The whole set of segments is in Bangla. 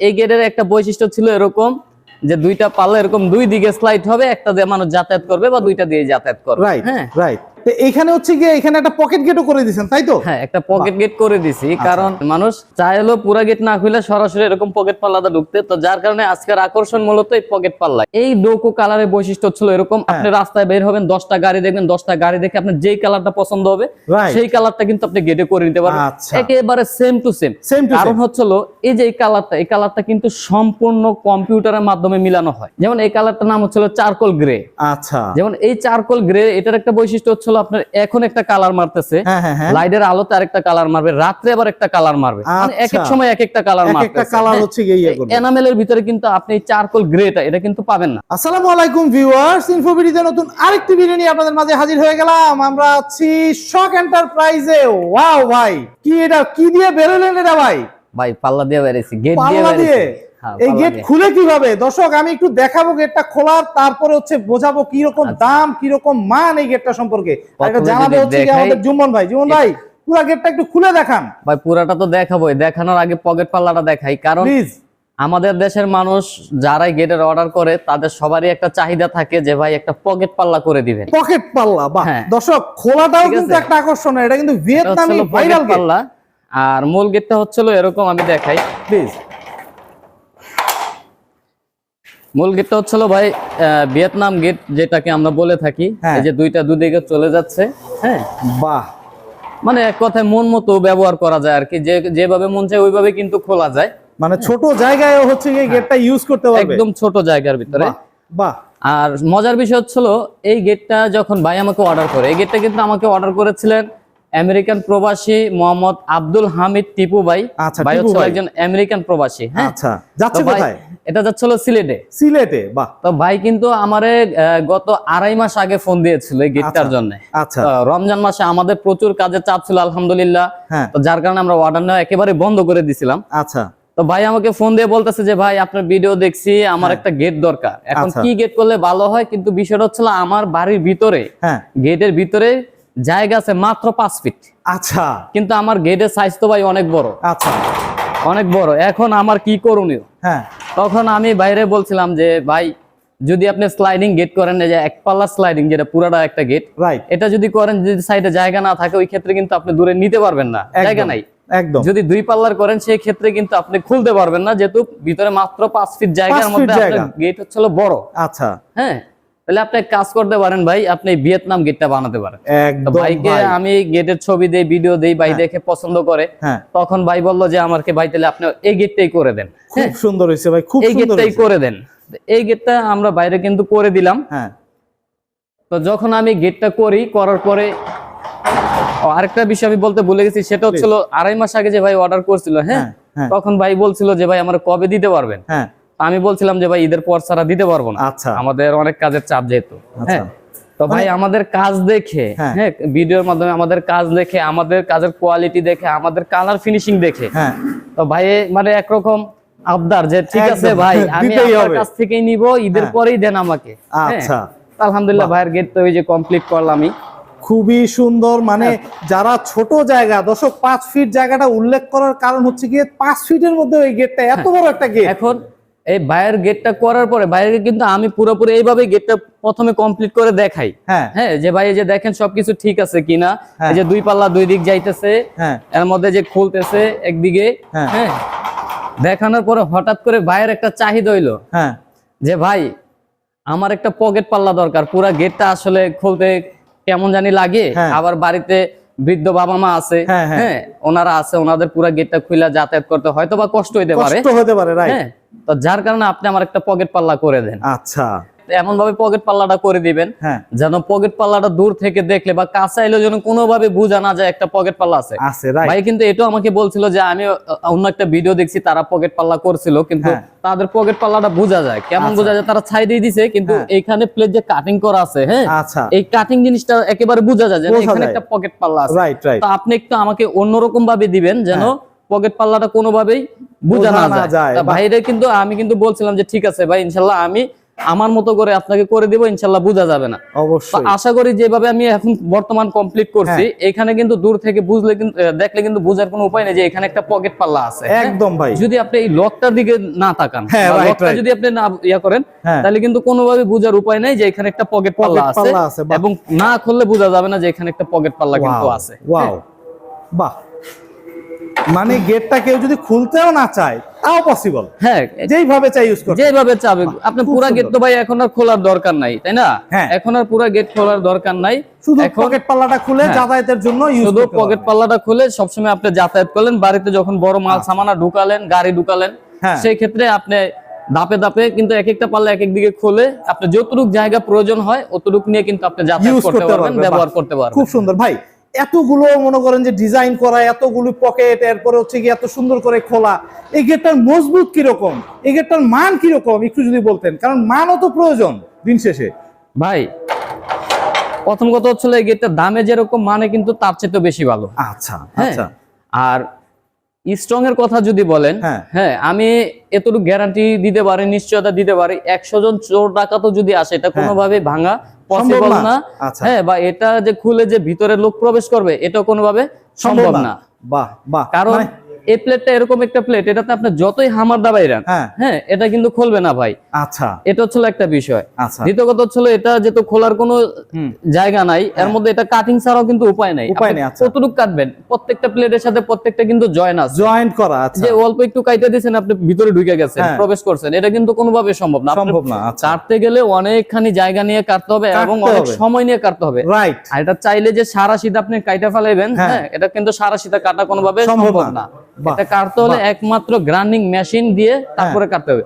এই গেটের একটা বৈশিষ্ট্য ছিল এরকম যে দুইটা পাল্লা এরকম দুই দিকে স্লাইড হবে একটা দিয়ে মানুষ যাতায়াত করবে বা দুইটা দিয়ে যাতায়াত করবে। রাইট হ্যাঁ? রাইট তো এখানে হচ্ছে গিয়ে এখানে একটা পকেট গেটও করে দিয়েছেন তাই তো? হ্যাঁ একটা পকেট গেট করে দিছি আচ্ছা। কারণ মানুষ চাইলেও পুরা গেট না খুলে সরাসরি এরকম পকেট পাল্লাটা ঢুকতে তো যার কারণে আজকের আকর্ষণ মূলত এই পকেট পাল্লা এই ডোকো কালারের বৈশিষ্ট্য ছিল এরকম হ্যাঁ। আপনি রাস্তায় বের হবেন দশটা গাড়ি দেখবেন দশটা গাড়ি দেখে আপনার যেই কালারটা পছন্দ হবে সেই কালারটা কিন্তু আপনি গেটে করে নিতে পারবেন। আচ্ছা। একেবারে সেম টু সেম কারণ হচ্ছিল এই যে এই কালারটা এই কালারটা কিন্তু সম্পূর্ণ কম্পিউটারের মাধ্যমে মিলানো হয়। যেমন এই কালারটার নাম হচ্ছিল চারকোল গ্রে আচ্ছা। যেমন এই চারকোল গ্রে এটার একটা বৈশিষ্ট্য হচ্ছিল আপনার এখন একটা কালার মারতেছে। হ্যাঁ হ্যাঁ হ্যাঁ। লাইটের আলোতে আরেকটা কালার মারবে রাত্রে আবার একটা কালার মারবে। মানে এক এক আচ্ছা। সময় এক একটা কালার মারবে একটা কালার হচ্ছে ইয়ে এনামেলের ভিতরে কিন্তু আপনি চারকোল গ্রেটা এটা কিন্তু পাবেন না। আসসালামু আলাইকুম ভিউয়ার্স ইনফোবিডিতে নতুন আরেকটি ভিডিও নিয়ে আপনাদের মাঝে হাজির হয়ে গেলাম। আমরা আছি শক এন্টারপ্রাইজে ওয়াও ভাই কি এটা কি দিয়ে বেরোলেন এটা ভাই? ভাই পাল্লা দিয়ে বেরিয়েছি গেট দিয়ে দিয়ে? হ্যাঁ, এই গেট খুলে কীভাবে? দর্শক আমি একটু দেখাবো গেটটা খোলার তারপরে হচ্ছে বোঝাবো কি রকম দাম কি রকম মান এই গেটটা সম্পর্কে। এটা জানাবে হচ্ছে আমাদের জুম্মন ভাই। জুম্মন ভাই পুরো গেটটা একটু খুলে দেখান। ভাই পুরাটা তো দেখাবোই। দেখানোর আগে পকেট পাল্লাটা দেখাই। কারণ আমাদের দেশের মানুষ যারাই গেটের অর্ডার করে তাদের সবারই একটা চাহিদা থাকে যে ভাই একটা পকেট পাল্লা করে দিবেন। পকেট পাল্লা বাহ। হ্যাঁ। দর্শক খোলাটাও কিন্তু একটা আকর্ষণ এটা কিন্তু ভিয়েতনামি ভাইরাল পাল্লা। আর মূল গেটটা হচ্ছিল এরকম আমি দেখাই। প্লিজ মূল গেটটা হচ্ছিল ভাই ভিয়েতনাম গেট যেটাকে আমরা বলে থাকি। হ্যাঁ। এই যে দুইটা দুদিকে চলে যাচ্ছে হ্যাঁ। বাহ। মানে এক কথায় মন মতো ব্যবহার করা যায় আর কি যে যেভাবে মন চায় ওইভাবে কিন্তু খোলা যায়। মানে ছোট জায়গায় হচ্ছে গিয়ে গেটটা ইউজ করতে পারবে। একদম ছোট জায়গার ভিতরে। বাহ আর মজার বিষয় হচ্ছিল এই গেটটা যখন ভাই আমাকে অর্ডার করে এই গেটটা কিন্তু আমাকে অর্ডার করেছিলেন আমেরিকান প্রবাসী মোহাম্মদ আব্দুল হামিদ টিপু ভাই। আচ্ছা, ভাই হচ্ছে একজন আমেরিকান প্রবাসী হ্যাঁ? আচ্ছা যাচ্ছে কোথায়? এটা যাচ্ছিল সিলেটে। সিলেটে বাহ। তো ভাই কিন্তু আমারে গত আড়াই মাস আগে ফোন দিয়েছিল এই গেটটার আচ্ছা। জন্য। আচ্ছা। রমজান মাসে আমাদের প্রচুর কাজের চাপ ছিল আলহামদুলিল্লাহ। হ্যাঁ। তো যার কারণে আমরা অর্ডার নেওয়া একেবারে বন্ধ করে দিছিলাম। আচ্ছা। তো ভাই আমাকে ফোন দিয়ে বলতেছে যে ভাই আপনার ভিডিও দেখছি আমার একটা গেট দরকার। এখন। কি গেট করলে ভালো হয়? কিন্তু বিষয়টা হচ্ছিল আমার বাড়ির ভিতরে হ্যাঁ। গেটের ভিতরে জায়গা আছে মাত্র পাঁচ ফিট আচ্ছা। কিন্তু আমার গেটের সাইজ তো ভাই অনেক বড়। আচ্ছা। অনেক বড়। এখন আমার কি করণীয়? হ্যাঁ। তখন আমি বাইরে বলছিলাম যে ভাই যদি আপনি স্লাইডিং গেট করেন যে এক পাল্লা স্লাইডিং যেটা পুরাটা একটা গেট রাইট এটা যদি করেন যদি সাইডে জায়গা না থাকে ওই ক্ষেত্রে কিন্তু আপনি দূরে নিতে পারবেন না। জায়গা নাই। একদম। যদি দুই পাল্লার করেন সেই ক্ষেত্রে কিন্তু আপনি খুলতে পারবেন না যেহেতু ভিতরে মাত্র পাঁচ ফিট জায়গার মধ্যে জায়গা। গেট হচ্ছিল বড়। আচ্ছা। হ্যাঁ। তাহলে আপনি কাজ করতে পারেন ভাই আপনি ভিয়েতনাম গেটটা বানাতে পারেন। ভাইকে আমি গেটের ছবি দেই ভিডিও দেই ভাই দেখে পছন্দ করে। হ্যাঁ। তখন ভাই বলল যে আমাকে ভাই তাহলে আপনি এই গেটটাই করে দেন। খুব সুন্দর হয়েছে ভাই খুব এই গেটটাই করে দেন। এই গেটটা আমরা বাইরে কিন্তু করে দিলাম। হ্যাঁ। তো যখন আমি গেটটা করি করার পরে আরেকটা বিষয় আমি বলতে ভুলে গেছি সেটা হচ্ছিল আড়াই মাস আগে যে ভাই অর্ডার করছিল হ্যাঁ? হ্যাঁ হ্যাঁ। তখন ভাই বলছিল যে ভাই আমার কবে দিতে পারবেন? হ্যাঁ। আমি বলছিলাম যে ভাই ঈদের পর ছাড়া দিতে পারব না। আচ্ছা। আমাদের অনেক কাজের চাপ যেহেতু আচ্ছা। হ্যাঁ? তো ভাই আমাদের কাজ দেখে হ্যাঁ। হ্যাঁ ভিডিওর মাধ্যমে আমাদের কাজ দেখে আমাদের কাজের কোয়ালিটি দেখে আমাদের কালার ফিনিশিং দেখে। হ্যাঁ। তো ভাই মানে একরকম আবদার যে ঠিক আছে ভাই আমি আপনার কাছ থেকেই নিব ঈদের। পরেই দেন আমাকে। আচ্ছা। আলহামদুলিল্লাহ ভাইয়ের গেট তো ওই যে কমপ্লিট করলামই খুবই সুন্দর মানে। যারা ছোট জায়গা দর্শক পাঁচ ফিট জায়গাটা উল্লেখ করার কারণ হচ্ছে গিয়ে পাঁচ ফিটের মধ্যে ওই গেটটা এত বড় একটা গেট এখন এই বাইরের গেটটা করার পরে বাইরে কিন্তু আমি পুরোপুরি এইভাবে গেটটা প্রথমে কমপ্লিট করে দেখাই। হ্যাঁ। হ্যাঁ যে ভাই যে দেখেন সবকিছু ঠিক আছে কিনা? হ্যাঁ। এই যে দুই পাল্লা দুই দিক যাইতেছে। হ্যাঁ। এর মধ্যে যে খুলতেছে একদিকে। হ্যাঁ। দেখানোর পরে হঠাৎ করে ভাইয়ের একটা চাহিদা হইল। হ্যাঁ। যে ভাই আমার একটা পকেট পাল্লা দরকার। পুরা গেটটা আসলে খুলতে কেমন জানি লাগে। আবার বাড়িতে বৃদ্ধ বাবা মা আছে। হ্যাঁ, ওনারা আছে ওনাদের পুরা গেটটা খুলে যাতায়াত করতে হয়তো বা কষ্ট হইতে পারে। হতে পারে রাইট হ্যাঁ। তো যার কারণে আপনি আমার একটা পকেট পাল্লা করে দেন। আচ্ছা। এমন ভাবে পকেট পাল্লাটা করে দিবেন হ্যাঁ। যেন পকেট পাল্লাটা দূর থেকে দেখলে বা কাছে এলো যেন কোনোভাবে বোঝা না যায় একটা পকেট পাল্লা আছে। ভাই কিন্তু এটাও আমাকে বলছিল যে আমি অন্য একটা ভিডিও দেখছি তারা পকেট পাল্লা করছিল কিন্তু হ্যাঁ। তাদের পকেট পাল্লাটা বোঝা যায়। কেমন আচ্ছা। বোঝা যায় তারা ছাই দিয়ে দিছে কিন্তু এখানে প্লেট যে কাটিং করা আছে হ্যাঁ? আচ্ছা। এই কাটিং জিনিসটা একেবারে বোঝা যায় যে এখানে একটা পকেট পাল্লা আছে। তো আপনি একটু আমাকে অন্যরকম ভাবে দিবেন যেন হ্যাঁ। পকেট পাল্লাটা কোনোভাবেই বোঝা বোঝা না না যায়। বাইরে কিন্তু আমি কিন্তু বলছিলাম যে ঠিক আছে ভাই ইনশাল্লাহ আমি আমার মতো করে আপনাকে করে দিব ইনশাল্লাহ বোঝা যাবে না। অবশ্যই। আশা করি যেভাবে আমি এখন বর্তমান কমপ্লিট করছি এখানে কিন্তু দূর থেকে বুঝলে কিন্তু দেখলে কিন্তু বোঝার কোনো উপায় নেই যে এখানে একটা পকেট পাল্লা আছে হ্যাঁ? একদম ভাই। যদি আপনি এই লকটার দিকে না তাকান হ্যাঁ, লকটা যদি আপনি না ইয়া করেন হ্যাঁ। তাহলে কিন্তু কোনোভাবে বোঝার উপায় নেই যে এখানে একটা পকেট পাল্লা আছে। এবং না খুললে বোঝা যাবে না যে এখানে একটা পকেট পাল্লা কিন্তু আছে। ওয়াও বাহ। মানে গেটটা কেউ যদি খুলতেও না চায় তাও পসিবল হ্যাঁ। যেইভাবে চাই ইউজ করতে। যেভাবে চাবে। আপনি পুরা গেট তো ভাই এখন আর খোলার দরকার নাই তাই না? হ্যাঁ। এখন আর পুরা গেট খোলার দরকার নাই। শুধু পকেট পাল্লাটা খুলে হ্যাঁ। যাতায়াতের জন্য ইউজ শুধু পকেট পাল্লাটা খুলে সবসময় আপনি যাতায়াত করলেন। বাড়িতে যখন বড় মাল সামানা ঢুকালেন গাড়ি ঢুকালেন হ্যাঁ। সেই ক্ষেত্রে আপনি ধাপে ধাপে কিন্তু এক একটা পাল্লা এক এক দিকে খুলে আপনি যতটুকু জায়গা প্রয়োজন হয় অতটুকু নিয়ে কিন্তু আপনি যাতায়াত করতে পারবেন ব্যবহার করতে পারবেন। খুব সুন্দর। ভাই এতগুলো মনে করেন যে ডিজাইন করা এতগুলো পকেট এরপরে হচ্ছে কি এত সুন্দর করে খোলা এই গেটটার মজবুত কীরকম? এই গেটটার মান কীরকম? একটু যদি বলতেন কারণ মানও তো প্রয়োজন দিন শেষে। ভাই প্রথম কথা হচ্ছিল এই গেটটার দামে যেরকম মানে কিন্তু তার চেয়ে তো বেশি ভালো। আচ্ছা হ্যাঁ আচ্ছা। আর স্ট্রং এর কথা যদি বলেন হ্যাঁ। হ্যাঁ আমি এতটুকু গ্যারান্টি দিতে পারি নিশ্চয়তা দিতে পারি একশো জন চোর ডাকাতও যদি আসে এটা কোনোভাবে ভাঙা পসিবল। না? না আচ্ছা। হ্যাঁ বা এটা যে খুলে যে ভিতরে লোক প্রবেশ করবে এটা কোনোভাবে সম্ভব না বাহ বাহ কারণ মানে- এই প্লেটটা এরকম একটা প্লেট এটাতে আপনি যতই হামার দাবাইরান হ্যাঁ। হ্যাঁ এটা কিন্তু খুলবে না ভাই। আচ্ছা। এটা হচ্ছিল একটা বিষয়। আচ্ছা। দ্বিতীয় কথা হচ্ছিল এটা যেহেতু খোলার কোনো জায়গা নাই এর মধ্যে এটা কাটিং ছাড়াও কিন্তু উপায় নাই। আচ্ছা। কতটুকু কাটবেন? প্রত্যেকটা প্লেটের সাথে প্রত্যেকটা কিন্তু জয়েন আছে। জয়েন্ট করা আচ্ছা। যে অল্প একটু কাইতে দিয়েছেন আপনি ভিতরে ঢুকে গেছেন হ্যাঁ। প্রবেশ করছেন এটা কিন্তু কোনোভাবে সম্ভব না। সম্ভব না আচ্ছা। কাটতে গেলে অনেকখানি জায়গা নিয়ে কাটতে হবে এবং অনেক সময় নিয়ে কাটতে হবে। রাইট আর এটা চাইলে যে সারা শীত আপনি কাইটা ফেলাইবেন হ্যাঁ। হ্যাঁ এটা কিন্তু সারা শীতে কাটা কোনোভাবে সম্ভব না। এটা কাটতে হলে একমাত্র গ্রাইন্ডিং মেশিন দিয়ে তারপরে হ্যাঁ। কাটতে হবে।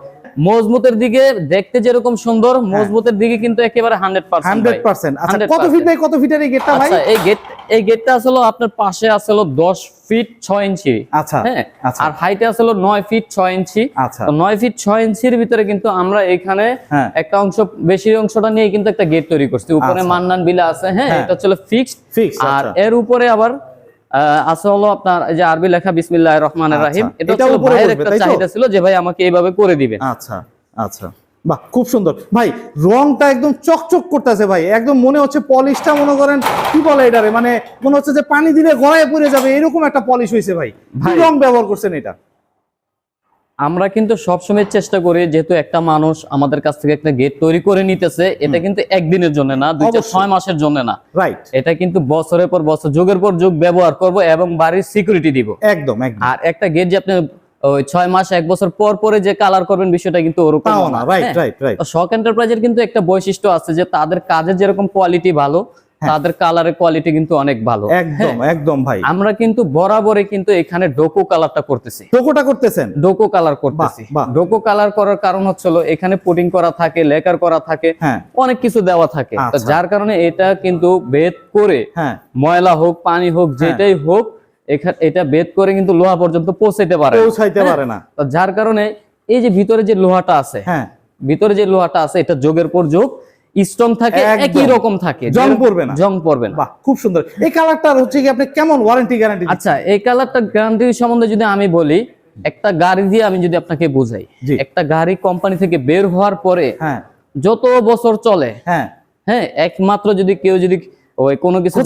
মজবুতের দিকে দেখতে যেরকম সুন্দর মজবুতের দিকে কিন্তু একেবারে হান্ড্রেড পার্সেন্ট আচ্ছা 100% কত ফিট বাই কত ফিটের এই গেটটা ভাই? আচ্ছা এই গেট এই গেটটা আসলে আপনার পাশে আসলে দশ ফিট ছয় ইঞ্চি। আচ্ছা হ্যাঁ আচ্ছা। আর হাইটে আসলে নয় ফিট ছয় ইঞ্চি। আচ্ছা। তো নয় ফিট ছয় ইঞ্চির ভিতরে কিন্তু আমরা এখানে হ্যাঁ। একটা অংশ বেশি অংশটা নিয়ে কিন্তু একটা গেট তৈরি করছি। উপরে। মান্নান বিলা আছে হ্যাঁ হ্যাঁ। এটা হচ্ছে ফিক্সড ফিক্স আর এর উপরে আবার আছে হলো আপনার যে আরবি লেখা বিসমিল্লাহ রহমান। রাহিম। এটা ভাইয়ের একটা চাহিদা ছিল যে ভাই আমাকে এইভাবে করে দিবেন আচ্ছা আচ্ছা। বাহ খুব সুন্দর। ভাই রংটা একদম চকচক করতেছে ভাই। একদম মনে হচ্ছে পলিশটা মনে করেন কি বলে এটারে? মানে মনে হচ্ছে যে পানি দিলে গড়ায় পড়ে যাবে এরকম একটা পলিশ হয়েছে ভাই। রং ব্যবহার করছেন এটা? আমরা কিন্তু সবসময় চেষ্টা করি যেহেতু একটা মানুষ আমাদের কাছ থেকে একটা গেট তৈরি করে নিতেছে এটা কিন্তু একদিনের জন্য না দুই চার ছয় মাসের জন্য না। রাইট এটা কিন্তু বছরের পর বছর যুগের পর যুগ ব্যবহার করব এবং বাড়ির সিকিউরিটি দিব। একদম আর একটা গেট যে আপনি ওই ছয় মাস এক বছর পর পরে যে কালার করবেন বিষয়টা কিন্তু ওরকম না। রাইট হ্যাঁ। এন্টারপ্রাইজের কিন্তু একটা বৈশিষ্ট্য আছে যে তাদের কাজের যেরকম কোয়ালিটি ভালো তাদের কালারের কোয়ালিটি কিন্তু অনেক ভালো। হ্যাঁ। একদম একদম ভাই। আমরা কিন্তু বরাবরই কিন্তু এখানে ডোকো কালারটা করতেছি। টোকোটা করতেছেন? ডোকো কালার করতেছি। ডোকো কালার করার কারণ হচ্ছিল এখানে পুটিং করা থাকে লেকার করা থাকে হ্যাঁ। অনেক কিছু দেওয়া থাকে। আচ্ছা। যার কারণে এটা কিন্তু বেদ করে হ্যাঁ। ময়লা হোক পানি হোক যেটাই হোক এটা বেদ করে কিন্তু লোহা পর্যন্ত পৌঁছাইতে পারে। পৌঁছাইতে হ্যাঁ। পারে না। যার কারণে এই যে ভিতরে যে লোহাটা আছে হ্যাঁ। ভিতরে যে লোহাটা আছে এটা যোগের পর যোগ। স্ট্রং থাকে একই রকম থাকে। জং পড়বে না। জং পড়বে না। বাহ খুব সুন্দর। এই কালারটার হচ্ছে কি আপনি কেমন ওয়ারেন্টি গ্যারান্টি আচ্ছা এই কালারটা গ্যারান্টি সম্বন্ধে যদি আমি বলি একটা গাড়ি দিয়ে আমি যদি আপনাকে বুঝাই। একটা গাড়ি কোম্পানি থেকে বের হওয়ার পরে হ্যাঁ। যত বছর চলে হ্যাঁ। হ্যাঁ একমাত্র যদি কেউ যদি ওই কোনো কিছু।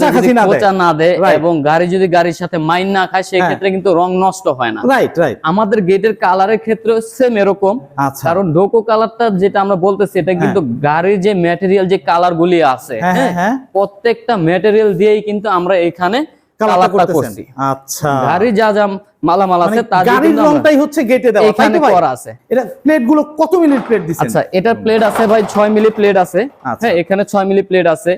খোঁচা না দেয়। এবং গাড়ি যদি গাড়ির সাথে মাইন না খায় সেই হ্যাঁ। ক্ষেত্রে কিন্তু রং নষ্ট হয় না। রাইট রাইট আমাদের গেটের কালারের ক্ষেত্রে সেম এরকম। আচ্ছা। কারণ ডোকো কালারটা যেটা আমরা বলতেছি এটা কিন্তু গাড়ির যে ম্যাটেরিয়াল যে কালার গুলি আছে হ্যাঁ হ্যাঁ হ্যাঁ, হ্যাঁ। প্রত্যেকটা ম্যাটেরিয়াল দিয়েই কিন্তু আমরা এখানে কালারটা করছি। আচ্ছা। যা যা মালামাল মানে আছে তা গাড়ির রংটাই হচ্ছে গেটে দেওয়া। তাই তো করা আছে। এটা প্লেটগুলো কত মিলির প্লেট আচ্ছা এটার প্লেট আছে ভাই মিলি প্লেট আছে। আচ্ছা। হ্যাঁ এখানে মিলি প্লেট আছে।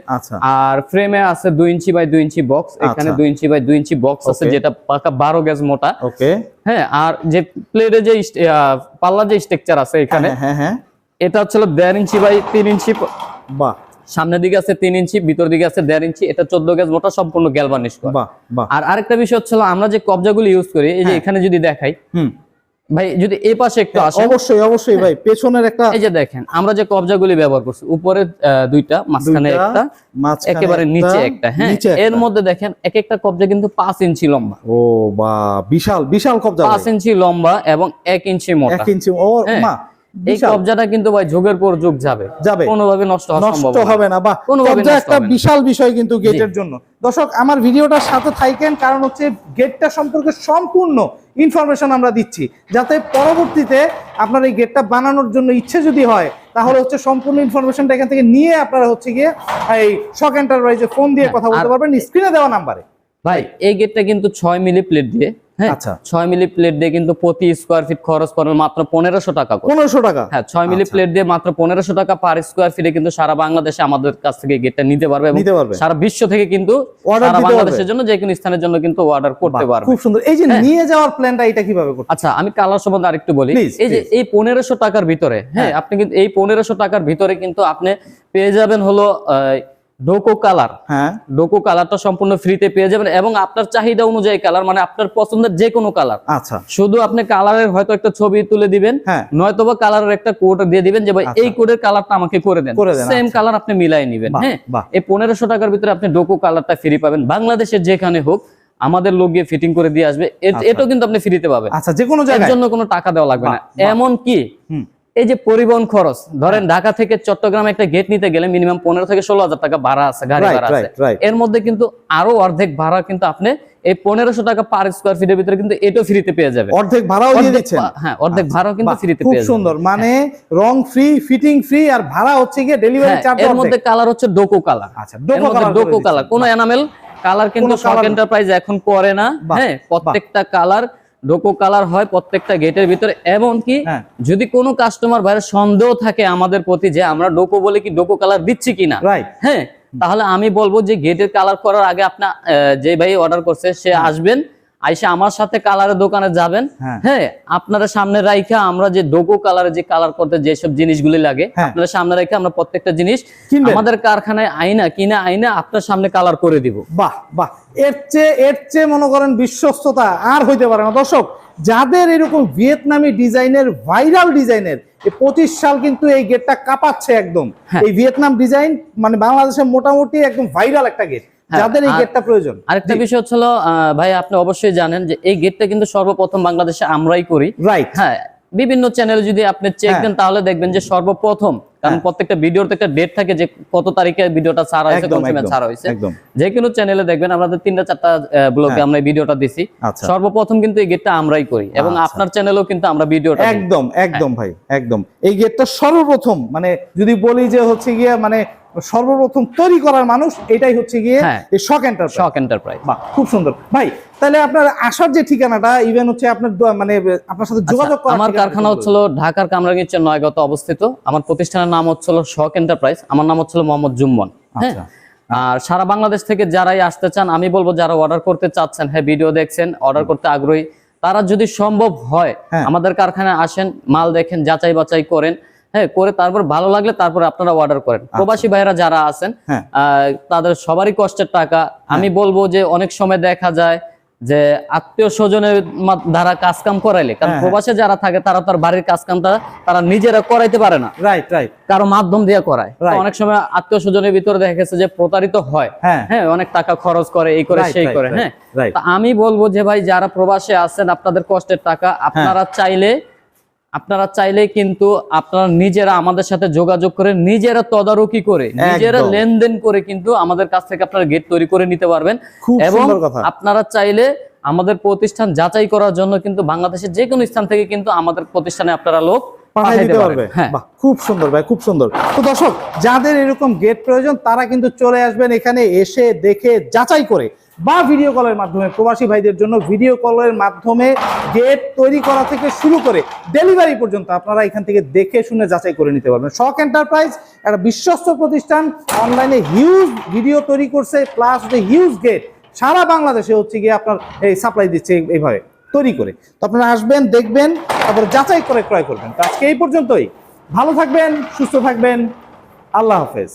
আর ফ্রেমে আছে দুই ইঞ্চি বাই ইঞ্চি বক্স এখানে। দুই ইঞ্চি বাই দুই ইঞ্চি বক্স আছে যেটা পাকা বারো গেজ মোটা। ওকে হ্যাঁ আর যে প্লেটে যে পাল্লা যে স্ট্রাকচার আছে এখানে হ্যাঁ হ্যাঁ হ্যাঁ এটা হচ্ছে দেড় ইঞ্চি বাই তিন ইঞ্চি বাহ। সামনের দিকে আছে তিন ইঞ্চি ভিতর দিকে আছে দেড় ইঞ্চি। এটা চোদ্দ গ্যাস মোটা সম্পূর্ণ বাহ আর আরেকটা বিষয় হচ্ছে হলো, আমরা যে কবজাগুলো ইউজ করি এই যে হ্যাঁ। এখানে যদি দেখাই ভাই যদি এই পাশে একটু আসে অবশ্যই অবশ্যই ভাই পেছনের একটা এই যে দেখেন আমরা যে কবজাগুলি ব্যবহার করছি উপরে দুইটা মাঝখানে একটা একেবারে নিচে একটা হ্যাঁ। এর মধ্যে দেখেন এক একটা কবজা কিন্তু পাঁচ ইঞ্চি লম্বা। ও বা বিশাল বিশাল কবজা পাঁচ ইঞ্চি লম্বা এবং এক ইঞ্চি মোটা। এক ইঞ্চি ও হ্যাঁ। মা এই কবজাটা কিন্তু ভাই যুগের পর যুগ যাবে। যাবে। কোনোভাবে নষ্ট নষ্ট হবে না। বা কবজা একটা বিশাল বিষয় কিন্তু গেটের জন্য। দর্শক আমার ভিডিওটার সাথে থাকেন কারণ হচ্ছে গেটটা সম্পর্কে সম্পূর্ণ ইনফরমেশন আমরা দিচ্ছি। যাতে পরবর্তীতে আপনার এই গেটটা বানানোর জন্য ইচ্ছে যদি হয় তাহলে হচ্ছে সম্পূর্ণ ইনফরমেশনটা এখান থেকে নিয়ে আপনারা হচ্ছে গিয়ে এই শক এন্টারপ্রাইজে ফোন দিয়ে হ্যাঁ, কথা বলতে পারবেন। স্ক্রিনে দেওয়া নাম্বারে। ভাই এই গেটটা কিন্তু ছয় মিলি প্লেট দিয়ে হ্যাঁ আচ্ছা। ছয় মিলি প্লেট দিয়ে কিন্তু প্রতি স্কোয়ার ফিট খরচ পড়বে মাত্র পনেরোশো টাকা পনেরোশো টাকা? হ্যাঁ ছয় মিলি আচ্ছা। প্লেট দিয়ে মাত্র পনেরোশো টাকা পার স্কোয়ার ফিটে কিন্তু সারা বাংলাদেশে আমাদের কাছ থেকে গেটটা নিতে পারবে এবং সারা বিশ্ব থেকে কিন্তু সারা বাংলাদেশের জন্য যে কোনো স্থানের জন্য কিন্তু অর্ডার করতে পারবে। খুব সুন্দর। এই যে হ্যাঁ। নিয়ে যাওয়ার প্ল্যানটা এটা কীভাবে আচ্ছা আমি কালার সম্বন্ধে আরেকটু বলি। এই যে এই পনেরোশো টাকার ভিতরে হ্যাঁ হ্যাঁ। আপনি কিন্তু এই পনেরোশো টাকার ভিতরে কিন্তু আপনি পেয়ে যাবেন হলো ডোকো কালার হ্যাঁ ডোকো কালারটা সম্পূর্ণ ফ্রিতে পেয়ে যাবেন এবং আপনার চাহিদা অনুযায়ী কালার মানে আপনার পছন্দের যে কোনো কালার আচ্ছা শুধু আপনি কালারের হয়তো একটা ছবি তুলে দিবেন হ্যাঁ নয়তোবা কালারের একটা কোড দিয়ে দিবেন যে ভাই আচ্ছা। এই কোডের কালারটা আমাকে করে দেন সেম আচ্ছা। কালার আপনি মিলাই নেবেন হ্যাঁ। এই পনেরোশো টাকার ভিতরে আপনি ডোকো কালারটা ফ্রি পাবেন বাংলাদেশের যেখানে হোক আমাদের লোক গিয়ে ফিটিং করে দিয়ে আসবে আচ্ছা। এটাও কিন্তু আপনি ফ্রিতে পাবেন আচ্ছা যে কোনো এর জায়গায় জন্য কোনো টাকা দেওয়া লাগবে না। এমন কি হুম। এই যে পরিবহন খরচ ধরেন ঢাকা থেকে চট্টগ্রামে একটা গেট নিতে গেলে মিনিমাম পনেরো থেকে ষোলো হাজার টাকা ভাড়া আছে গাড়ি ভাড়া আছে. এর মধ্যে কিন্তু আরও অর্ধেক ভাড়া কিন্তু আপনি এই পনেরোশো টাকা পার স্কোয়ার ফিটের ভিতরে কিন্তু এটাও ফ্রিতে পেয়ে যাবে অর্ধেক ভাড়াও দিয়ে দিচ্ছেন। হ্যাঁ অর্ধেক ভাড়াও কিন্তু ফ্রিতে পেয়ে যাবে সুন্দর। মানে রং ফ্রি ফিটিং ফ্রি আর ভাড়া হচ্ছে গিয়ে ডেলিভারি হ্যাঁ, চার্জ এর মধ্যে কালার হচ্ছে ডোকো কালার আচ্ছা ডোকো কালার ডোকো কালার কোন এনামেল কালার কিন্তু কোনো শক এন্টারপ্রাইজ এখন করে না। হ্যাঁ প্রত্যেকটা কালার ডোকো কালার হয় প্রত্যেকটা গেটের ভিতরে এমনকি হ্যাঁ। যদি কোনো কাস্টমার বাইরে সন্দেহ থাকে আমাদের প্রতি যে আমরা ডোকো বলে কি ডোকো কালার দিচ্ছি কিনা। রাইট হ্যাঁ তাহলে আমি বলব যে গেটের কালার করার আগে আপনার যে ভাই অর্ডার করছে সে আসবেন আইসা আমার সাথে কালারের দোকানে যাবেন হ্যাঁ। হ্যাঁ আপনারা সামনে রাইখা আমরা যে ডোকো কালারে যে কালার করতে যেসব জিনিসগুলি লাগে হ্যাঁ। আপনারা সামনে রেখে আমরা প্রত্যেকটা জিনিস? আমাদের কারখানায় আইনা কিনা আইনা আপনার সামনে কালার করে দিব বাহ বাহ এর চেয়ে এর চেয়ে মনে করেন বিশ্বস্ততা আর হইতে পারে না দর্শক যাদের এরকম ভিয়েতনামি ডিজাইনের ভাইরাল ডিজাইনের পঁচিশ সাল কিন্তু এই গেটটা কাঁপাচ্ছে একদম হ্যাঁ। এই ভিয়েতনাম ডিজাইন মানে বাংলাদেশে মোটামুটি একদম ভাইরাল একটা গেট যাদের এই গেটটা প্রয়োজন। আরেকটা বিষয় হচ্ছে ভাই আপনি অবশ্যই জানেন যে এই গেটটা কিন্তু সর্বপ্রথম বাংলাদেশে আমরাই করি। রাইট হ্যাঁ বিভিন্ন চ্যানেলে যদি আপনি চেক হ্যাঁ। দেন তাহলে দেখবেন যে সর্বপ্রথম কারণ হ্যাঁ। প্রত্যেকটা একটা ডেট থাকে যে কত তারিখে ভিডিওটা ছাড়া হয়েছে কোন সময় ছাড়া হয়েছে। যে কোনো চ্যানেলে দেখবেন আমাদের তিনটা চারটা ব্লগে হ্যাঁ। আমরা ভিডিওটা দিছি। আচ্ছা। সর্বপ্রথম কিন্তু এই গেটটা আমরাই করি এবং আচ্ছা। আপনার চ্যানেলেও কিন্তু আমরা ভিডিওটা একদম একদম ভাই একদম। এই গেটটা সর্বপ্রথম মানে যদি বলি যে হচ্ছে গিয়ে মানে সর্বপ্রথম তৈরি করার মানুষ এটাই হচ্ছে গিয়ে। শক এন্টারপ্রাইজ শক এন্টারপ্রাইজ বাহ খুব সুন্দর। ভাই তাহলে আপনার আসার যে ঠিকানাটা ইভেন হচ্ছে আপনার মানে আপনার সাথে যোগাযোগ করার আচ্ছা, আমার কারখানা হচ্ছিল ঢাকার কামরাঙ্গীরচর নয়গত অবস্থিত। আমার প্রতিষ্ঠানের নাম হচ্ছিল শক এন্টারপ্রাইজ আমার নাম হচ্ছিল মোহাম্মদ জুম্মন। হ্যাঁ? আচ্ছা। আর সারা বাংলাদেশ থেকে যারাই আসতে চান আমি বলব যারা অর্ডার করতে চাচ্ছেন হ্যাঁ ভিডিও দেখছেন অর্ডার করতে আগ্রহী তারা যদি সম্ভব হয় হ্যাঁ। আমাদের কারখানায় আসেন মাল দেখেন যাচাই বাছাই করেন হ্যাঁ করে তারপর ভালো লাগলে তারপর আপনারা অর্ডার করেন। প্রবাসী ভাইরা যারা আছেন হ্যাঁ। তাদের সবারই কষ্টের টাকা। আমি বলব যে অনেক সময় দেখা যায় যে আত্মীয় স্বজনের দ্বারা কাজ কাম করাইলে কারণ হ্যাঁ, প্রবাসে যারা থাকে তারা তার বাড়ির কাজ কামটা তারা নিজেরা করাইতে পারে না। রাইট রাইট কারও মাধ্যম দিয়ে করায়। অনেক সময় আত্মীয় স্বজনের ভিতরে দেখা গেছে যে প্রতারিত হয়। হ্যাঁ। হ্যাঁ অনেক টাকা খরচ করে এই করে সেই করে হ্যাঁ। আমি বলব যে ভাই যারা প্রবাসে আছেন আপনাদের কষ্টের টাকা আপনারা চাইলে আপনারা চাইলে কিন্তু আপনারা নিজেরা আমাদের সাথে যোগাযোগ করে নিজেরা তদারকি করে নিজেরা লেনদেন করে কিন্তু আমাদের কাছ থেকে আপনারা গেট তৈরি করে নিতে পারবেন। এবং আপনারা চাইলে আমাদের প্রতিষ্ঠান যাচাই করার জন্য কিন্তু বাংলাদেশের যে কোনো স্থান থেকে কিন্তু আমাদের প্রতিষ্ঠানে আপনারা লোক হ্যাঁ। খুব সুন্দর ভাই খুব সুন্দর। তো দর্শক যাদের এরকম গেট প্রয়োজন তারা কিন্তু চলে আসবেন এখানে এসে দেখে যাচাই করে। বা ভিডিও কলের মাধ্যমে প্রবাসী ভাইদের জন্য ভিডিও কলের মাধ্যমে গেট তৈরি করা থেকে শুরু করে ডেলিভারি পর্যন্ত আপনারা এখান থেকে দেখে শুনে যাচাই করে নিতে পারবেন। শক এন্টারপ্রাইজ একটা বিশ্বস্ত প্রতিষ্ঠান অনলাইনে হিউজ ভিডিও তৈরি করছে প্লাস যে হিউজ গেট সারা বাংলাদেশে হচ্ছে গিয়ে আপনার এই সাপ্লাই দিচ্ছে এই- এইভাবে তৈরি করে। তো আপনারা আসবেন, দেখবেন, তারপরে যাচাই করে ক্রয় করবেন। তো আজকে এই পর্যন্তই। ভালো থাকবেন, সুস্থ থাকবেন। আল্লাহ হাফেজ।